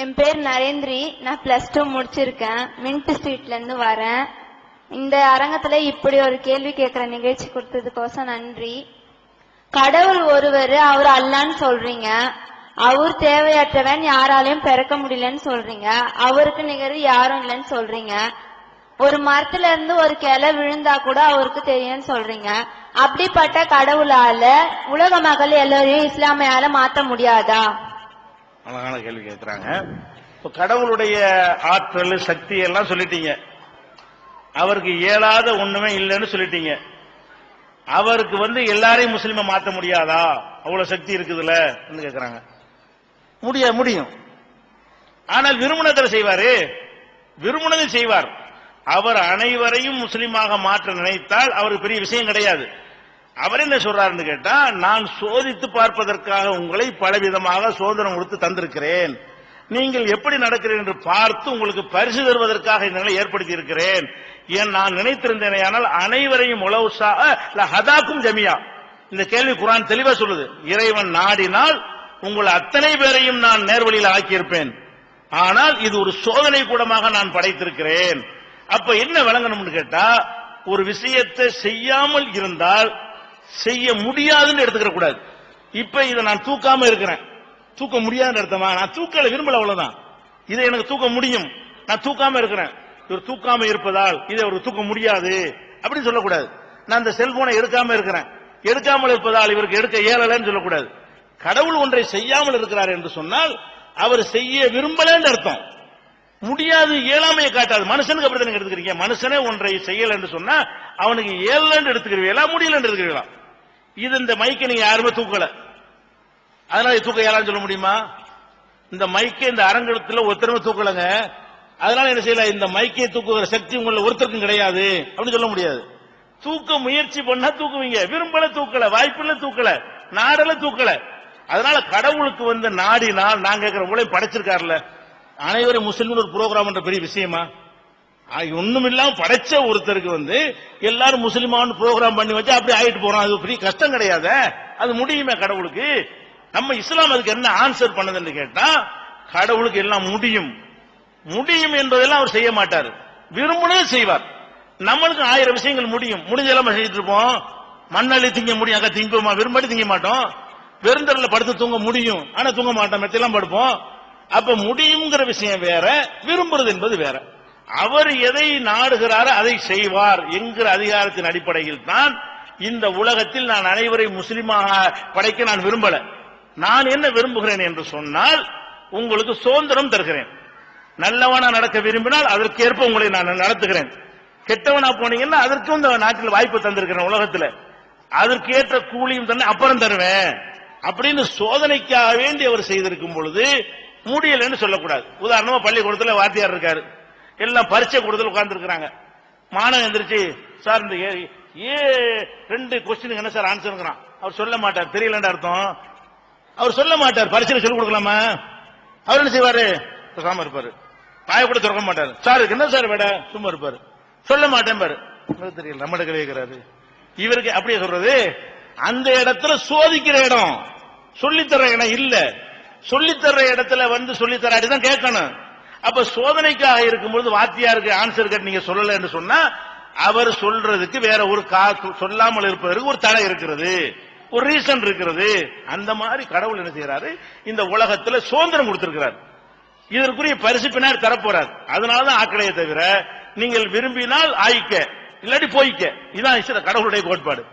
என் பேர் நரேந்திரி. நான் plus two முடிச்சிருக்கேன். மின்ட் ஸ்ட்ரீட்ல இருந்து வரேன். இந்த அரங்கத்துல இப்படி ஒரு கேள்வி கேட்கிற நிகழ்ச்சி கொடுத்ததுக்கோசம் நன்றி. கடவுள் ஒருவர் அவர் அல்லான்னு சொல்றீங்க. அவர் தேவையற்றவன் யாராலையும் பிறக்க முடியலன்னு சொல்றீங்க. அவருக்கு நிகர் யாரும் இல்லைன்னு சொல்றீங்க. ஒரு மரத்துல இருந்து ஒரு கிளை விழுந்தா கூட அவருக்கு தெரியும்னு சொல்றீங்க. அப்படிப்பட்ட கடவுளால உலக மக்கள் எல்லோரையும் இஸ்லாமியால மாத்த முடியாதா? அழகான கேள்வி கேட்கிறாங்க இப்ப கடவுளுடைய ஆற்றல் சக்தி எல்லாம் சொல்லிட்டீங்க. அவருக்கு இயலாத ஒண்ணுமே இல்லைன்னு சொல்லிட்டீங்க. அவருக்கு வந்து எல்லாரையும் முஸ்லீமை மாத்த முடியாதா? அவ்வளவு சக்தி இருக்குதுல்ல கேக்குறாங்க. முடிய முடியும். ஆனால் விரும்பினத்தில் செய்வாரு. விரும்பினதை செய்வார். அவர் அனைவரையும் முஸ்லீமாக மாற்ற நினைத்தால் அவருக்கு பெரிய விஷயம் கிடையாது. அவர் என்ன சொல்றாருன்னு கேட்டா நான் சோதித்து பார்ப்பதற்காக உங்களை பலவிதமாக சோதனை கொடுத்து தந்திருக்கிறேன். நீங்கள் எப்படி நடக்கிறீர்கள் என்று பார்த்து உங்களுக்கு பரிசு தருவதற்காக இந்த நிலை ஏற்படுத்தி இருக்கிறேன். ஏன் நான் நினைத்திருந்தேனே ஆனால் அனைவரையும் உளவுசாக ஹதாக்கும் ஜமியா. இந்த கேள்வி குரான் தெளிவா சொல்லுது. இறைவன் நாடினால் உங்கள் அத்தனை பேரையும் நான் நேர்வழியில் ஆக்கியிருப்பேன். ஆனால் இது ஒரு சோதனை கூடமாக நான் படைத்திருக்கிறேன். அப்ப என்ன விளங்கணும்னு கேட்டா ஒரு விஷயத்தை செய்யாமல் இருந்தால் செய்ய முடியாதுன்னு எடுத்துக்கிற கூடாது. இப்ப இதை நான் தூக்காம இருக்கிறேன். தூக்க முடியாதுன்னு அர்த்தமா? நான் தூக்கல விரும்பல அவ்வளவுதான். இதை எனக்கு தூக்க முடியும். நான் தூக்காம இருக்கிறேன். இவர் தூக்காம இருப்பதால் இதை அவர் தூக்க முடியாது. அப்படின்னு சொல்லக்கூடாது. நான் இந்த செல்போனை எடுக்காம இருக்கிறேன். எடுக்காமல் இருப்பதால் இவருக்கு எடுக்க இயலலன்னு சொல்லக்கூடாது. கடவுள் ஒன்றை செய்யாமல் இருக்கிறார் என்று சொன்னால் அவர் செய்ய விரும்பலன்னு அர்த்தம். முடியாது இயலாமையை காட்டாது. மனுஷனுக்கு அப்படி தானே எடுத்துக்கிறீங்க? மனுஷனே ஒன்றை செய்யல என்று சொன்னா அவனுக்கு இயலன்னு எடுத்துக்கிறீங்களா முடியலன்னு எடுத்துக்கிறீங்களா இது இந்த மைக்கை நீங்க யாருமே தூக்கல. அதனால இது தூக்க யாரும் சொல்ல முடியுமா? இந்த மைக்கை இந்த அரங்கத்தில் ஒருத்தருமே தூக்கலங்க. அதனால என்ன செய்யல? இந்த மைக்கை தூக்குகிற சக்தி உங்களை ஒருத்தருக்கும் கிடையாது. அப்படின்னு சொல்ல முடியாது. தூக்க முயற்சி பண்ணா தூக்குவீங்க. விரும்பல தூக்கல. வாய்ப்புல தூக்கல. நாடல தூக்கல. அதனால கடவுளுக்கு வந்து நாடினால் நாங்க கேட்கிற உங்களை படைச்சிருக்காருல அனைவரும் முஸ்லீம் ஒரு புரோகிராம் என்ற பெரிய விஷயமா? ஒண்ணும் இல்லாம படைச்ச ஒருத்தருக்கு வந்து எல்லாரும் முஸ்லிமான்னு ப்ரோக்ராம் பண்ணி வச்சு அப்படி ஆயிட்டு போறோம் அது பெரிய கஷ்டம் கிடையாது. அது முடியுமே கடவுளுக்கு. நம்ம இஸ்லாம் அதுக்கு என்ன ஆன்சர் பண்ணதுன்னு கேட்டா கடவுளுக்கு எல்லாம் முடியும். முடியும் என்பதெல்லாம் அவர் செய்ய மாட்டார். விரும்பினே செய்வார். நம்மளுக்கு ஆயிரம் விஷயங்கள் முடியும். முடிஞ்செல்லாம் செஞ்சுட்டு இருப்போம். மண்ணள்ளி திங்க முடியும் அக்கா திங்குமா விரும்படி திங்க மாட்டோம். வெறுந்தரில் படுத்து தூங்க முடியும். ஆனா தூங்க மாட்டோம். மெத்தெல்லாம் படுப்போம். அப்ப முடியுங்கிற விஷயம் வேற விரும்புறது என்பது வேற. அவர் எதை நாடுகிறாரோ அதை செய்வார் என்கிற அதிகாரத்தின் அடிப்படையில் தான் இந்த உலகத்தில் நான் அனைவரை முஸ்லிமாக படைக்க நான் விரும்பல. நான் என்ன விரும்புகிறேன் என்று சொன்னால் உங்களுக்கு சுதந்திரம் தருகிறேன். நல்லவனா நடக்க விரும்பினால் அதற்கேற்ப உங்களை நான் நடத்துகிறேன். கெட்டவனா போனீங்கன்னா அதற்கும் இந்த நாட்டில் வாய்ப்பு தந்திருக்கிறேன் உலகத்தில். அதற்கு ஏற்ற கூலியும் தண்ணி அப்புறம் தருவேன் அப்படின்னு சோதனைக்காக வேண்டி அவர் செய்திருக்கும் பொழுது முடியலன்னு சொல்லக்கூடாது. உதாரணமா பள்ளிக்கூடத்தில் வாத்தியார் இருக்காரு. எல்லாம் பரீட்சை கூடுதல் உட்கார்ந்து இருக்கிறாங்க மாணவன் எந்திரிச்சு சார் இந்த ஏ ரெண்டு கொஸ்டினுக்கு என்ன சார் ஆன்சருங்கிறான் அவர் சொல்ல மாட்டார். தெரியலன்ற அர்த்தம். அவர் சொல்ல மாட்டார். பரீட்சையில் சொல்லிக் கொடுக்கலாமா? அவர் என்ன செய்வாரு? பேசாம இருப்பாரு. வாய கூட திறக்க மாட்டார். சார் என்ன சார் வேட? சும்மா இருப்பாரு. சொல்ல மாட்டேன் பாரு. தெரியல. நம்ம கிடையாது இவருக்கு அப்படியே சொல்றது அந்த இடத்துல சோதிக்கிற இடம் சொல்லித்தர இடம் இல்ல. சொல்லித்தர இடத்துல வந்து சொல்லித்தராடி தான் கேட்கணும். அப்ப சோதனைக்காக இருக்கும்போது வாத்தியாருக்கு ஆன்சர் கட் நீங்க சொல்லல என்று சொன்னா அவர் சொல்றதுக்கு வேற ஒரு கா சொல்லாமல் இருப்பதற்கு ஒரு தடை இருக்கிறது. ஒரு ரீசன் இருக்கிறது. அந்த மாதிரி கடவுள் என்ன செய்யறாரு இந்த உலகத்துல சுதந்திரம் கொடுத்திருக்கிறார். இதற்குரிய பரிசு பின்னாடி தரப்போறார். அதனாலதான் ஆக்கடையை தவிர நீங்கள் விரும்பினால் ஆயிக்க இல்லாட்டி போய்க்க. இதான் கடவுளுடைய கோட்பாடு.